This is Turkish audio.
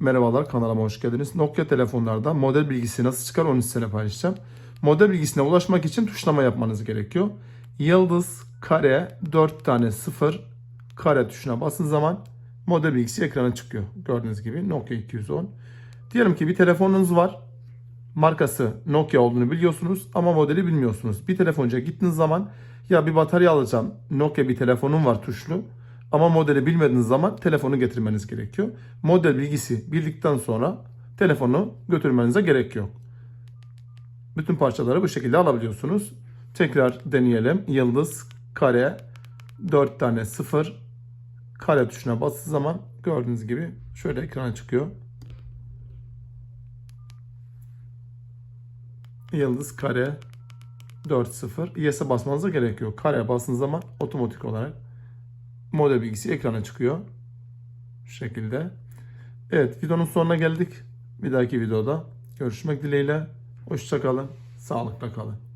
Merhabalar kanalıma hoş geldiniz. Nokia telefonlarda model bilgisi nasıl çıkar onu sizinle paylaşacağım. Model bilgisine ulaşmak için tuşlama yapmanız gerekiyor. Yıldız, kare, 4 tane 0, kare tuşuna basın zaman model bilgisi ekrana çıkıyor. Gördüğünüz gibi Nokia 210. Diyelim ki bir telefonunuz var. Markası Nokia olduğunu biliyorsunuz ama modeli bilmiyorsunuz. Bir telefoncuya gittiğiniz zaman ya bir batarya alacağım. Nokia bir telefonum var tuşlu. Ama modeli bilmediğiniz zaman telefonu getirmeniz gerekiyor. Model bilgisi bildikten sonra telefonu götürmenize gerek yok. Bütün parçaları bu şekilde alabiliyorsunuz. Tekrar deneyelim. Yıldız, kare, 4 tane 0, kare tuşuna bastığı zaman gördüğünüz gibi şöyle ekrana çıkıyor. Yıldız, kare, 4 0. Yes'e basmanıza gerek yok. Kare bastığınız zaman otomatik olarak model bilgisi ekrana çıkıyor. Şu şekilde. Evet videonun sonuna geldik. Bir dahaki videoda görüşmek dileğiyle. Hoşçakalın. Sağlıkla kalın.